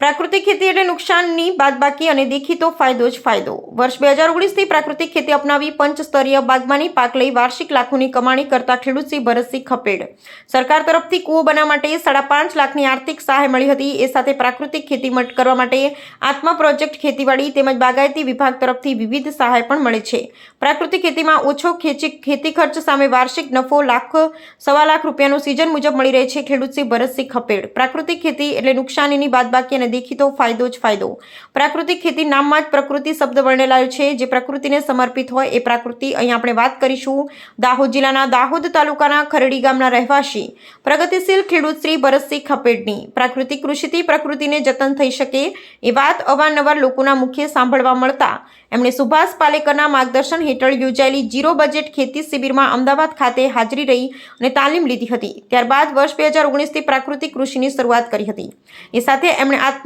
પ્રાકૃતિક ખેતી એટલે નુકસાનની બાદબાકી અને દેખીતો ફાયદો જ ફાયદો. વર્ષ બે હજાર ઓગણીસથી પ્રાકૃતિક ખેતી અપનાવી પંચસ્તરીય બાગબાની પાક લઈ વાર્ષિક લાખોની કમાણી કરતા ખેડૂત શ્રી ભરતસિંહ ખપેડ. સરકાર તરફથી કૂવો બનાવવા માટે સાડા પાંચ લાખની આર્થિક સહાય મળી હતી. એ સાથે પ્રાકૃતિક ખેતી કરવા માટે આત્મા પ્રોજેક્ટ ખેતીવાડી તેમજ બાગાયતી વિભાગ તરફથી વિવિધ સહાય પણ મળે છે. પ્રાકૃતિક ખેતીમાં ઓછો ખેંચી ખેતી ખર્ચ સામે વાર્ષિક નફો લાખ સવા લાખ રૂપિયાનો સિઝન મુજબ મળી રહે છે ખેડૂત શ્રી ભરતસિંહ ખપેડ. પ્રાકૃતિક ખેતી એટલે નુકસાનીની બાદબાકી અને દેખીતો ફાયદો જ ફાયદો. પ્રાકૃતિક ખેતી નામમાં જ પ્રકૃતિ શબ્દ વર્ણેલાયો છે. જે પ્રકૃતિને સમર્પિત હોય એ પ્રકૃતિ અહીં આપણે વાત કરીશું. દાહોદ જિલ્લાના દાહોદ તાલુકાના ખરડી ગામના રહેવાસી. પ્રગતિશીલ ખેડૂત શ્રી ભરતસિંહ ખપેડની પ્રાકૃતિક કૃષિથી પ્રકૃતિને જતન થઈ શકે એ વાત અવારનવાર લોકોના મુખ્ય સાંભળવા મળતા. એમણે સુભાષ પાલેકરના માર્ગદર્શન હેઠળ યોજાયેલી જીરો બજેટ ખેતી શિબિરમાં અમદાવાદ ખાતે હાજરી રહી અને તાલીમ લીધી હતી. ત્યારબાદ વર્ષ બે હજાર ઓગણીસથી પ્રાકૃતિક કૃષિની શરૂઆત કરી હતી. એ સાથે એમણે આત્મા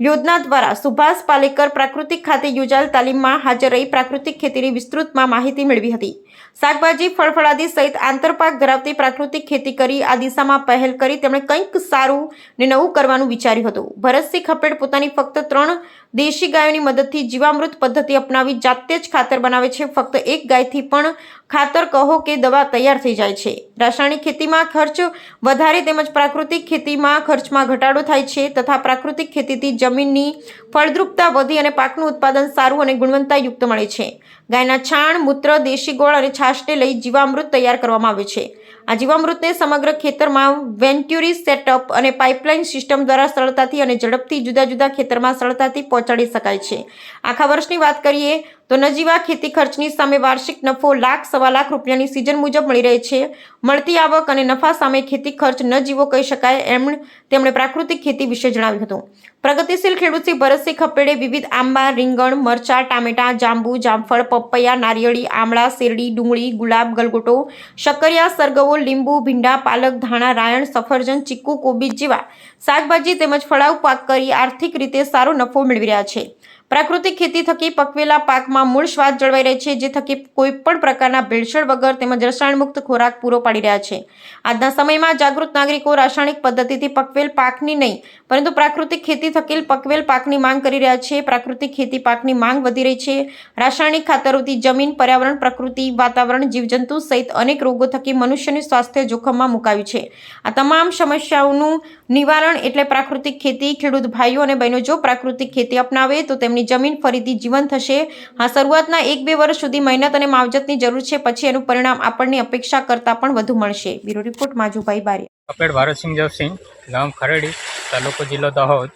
યોજના દ્વારા સુભાષ પાલેકર પ્રાકૃતિક ખાતે યોજાયેલ તાલીમમાં હાજર રહી પ્રાકૃતિક ખેતીની વિસ્તૃતમાં માહિતી મેળવી હતી. શાકભાજી, ફળફળાદી સહિત આંતરપાક ધરાવતી પ્રાકૃતિક ખેતી કરી આ દિશામાં પહેલ કરી તેમણે કંઈક સારું ને નવું કરવાનું વિચાર્યું હતું. ભરતસિંહ ખપેડ પોતાની ફક્ત ત્રણ દેશી ગાયોની મદદથી જીવામૃત પદ્ધતિ અપનાવી જાતે જ ખાતર બનાવે છે. ફક્ત એક ગાયથી પણ ખાતર કહો કે દવા તૈયાર થઈ જાય છે. રાસાયણિક ખેતીમાં ખર્ચ વધારે તેમજ પ્રાકૃતિક ખેતીમાં ખર્ચમાં ઘટાડો થાય છે તથા પ્રાકૃતિક ખેતીથી જમીનની ફળદ્રુપતા વધી અને પાકનું ઉત્પાદન સારું અને ગુણવત્તાયુક્ત મળે છે. ગાયના છાણ, મૂત્ર, દેશી ગોળ અને છાશને લઈ જીવામૃત તૈયાર કરવામાં આવે છે. આ જીવામૃતને સમગ્ર ખેતરમાં વેન્ટ્યુરી સેટઅપ અને પાઇપલાઇન સિસ્ટમ દ્વારા સરળતાથી અને ઝડપથી જુદા જુદા ખેતરમાં સરળતાથી પહોંચાડી શકાય છે. આખા વર્ષની વાત કરીએ તો નજીવા ખેતી ખર્ચની સામે વાર્ષિક નફો લાખ સવા લાખ રૂપિયાની સિઝન મુજબ મળી રહે છે. મળતી આવક અને નફા સામે ખેતી ખર્ચ નજીવો કહી શકાય એમ તેમણે પ્રાકૃતિક ખેતી વિશે જણાવ્યું હતું. પ્રગતિશીલ ખેડૂતથી ભરતસિંહ ખપેડે વિવિધ આંબા, રીંગણ, મરચા, ટામેટા, જાંબુ, જામફળ, પપૈયા, નારિયેળી, આમળા, શેરડી, ડુંગળી, ગુલાબ, ગલગોટો, શક્કરિયા, સરગવો, લીંબુ, ભીંડા, પાલક, ધાણા, રાયણ, સફરજન, ચીકુ, કોબીજ જેવા શાકભાજી તેમજ ફળાઉ પાક કરી આર્થિક રીતે સારો નફો મેળવી રહ્યા છે. પ્રાકૃતિક ખેતી થકી પકવેલા પાકમાં મૂળ સ્વાદ જળવાઈ રહે છે, જે થકી કોઈ પણ પ્રકારના ભેળસેળ વગર તેમજ રસાયણમુક્ત ખોરાક પૂરો પાડી રહ્યા છે. આજના સમયમાં જાગૃત નાગરિકો રાસાયણિક પદ્ધતિથી પકવેલ પાકની નહીં, પરંતુ પ્રાકૃતિક ખેતી થકી પકવેલ પાકની માંગ કરી રહ્યા છે. પ્રાકૃતિક ખેતી પાકની માંગ વધી રહી છે. રાસાયણિક ખાતરોથી જમીન, પર્યાવરણ, પ્રકૃતિ, વાતાવરણ, જીવજંતુ સહિત અનેક રોગો થકી મનુષ્યનું સ્વાસ્થ્ય જોખમમાં મુકાયું છે. આ તમામ સમસ્યાઓનું નિવારણ એટલે પ્રાકૃતિક ખેતી, ખેડૂત ભાઈઓ અને બહેનો જો પ્રાકૃતિક ખેતી અપનાવે તો તેમની જમીન ફરીથી જીવંત થશે હા, શરૂઆતના એક બે વર્ષ સુધી મહેનત અને માવજતની જરૂર છે. પછી એનું પરિણામ આપણને અપેક્ષા કરતાં પણ વધુ મળશે. બ્યુરો રિપોર્ટ માજુભાઈ બારી કપેડ ભારતસિંહ જવસિંહ ગામ ખરેડી, તાલુકો જિલ્લો દાહોદ.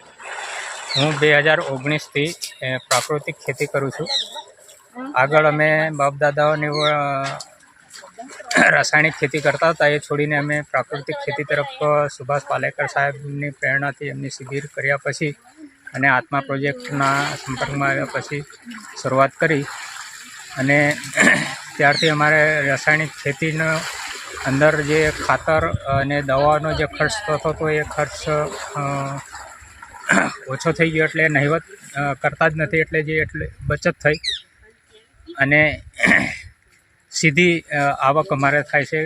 હું બે હજાર ઓગણીસથી પ્રાકૃતિક ખેતી કરું છું. આગળ અમે બાપદાદાઓની રાસાયણિક ખેતી કરતા હતા. એ છોડીને અમે પ્રાકૃતિક ખેતી તરફ સુભાષ પાલેકર સાહેબની પ્રેરણાથી એમની શિબિર કર્યા પછી અને આત્મા પ્રોજેક્ટના સંપર્કમાં આવ્યા પછી શરૂઆત કરી. અને ત્યારથી અમારે રાસાયણિક ખેતીનો અંદર જે ખાતર અને દવાનો જે ખર્ચ થતો હતો એ ખર્ચ ઓછો થઈ ગયો એટલે નહિવત કરતા જ નથી એટલે જે એટલે બચત થઈ. અને સીધી આવક અમારે થાય છે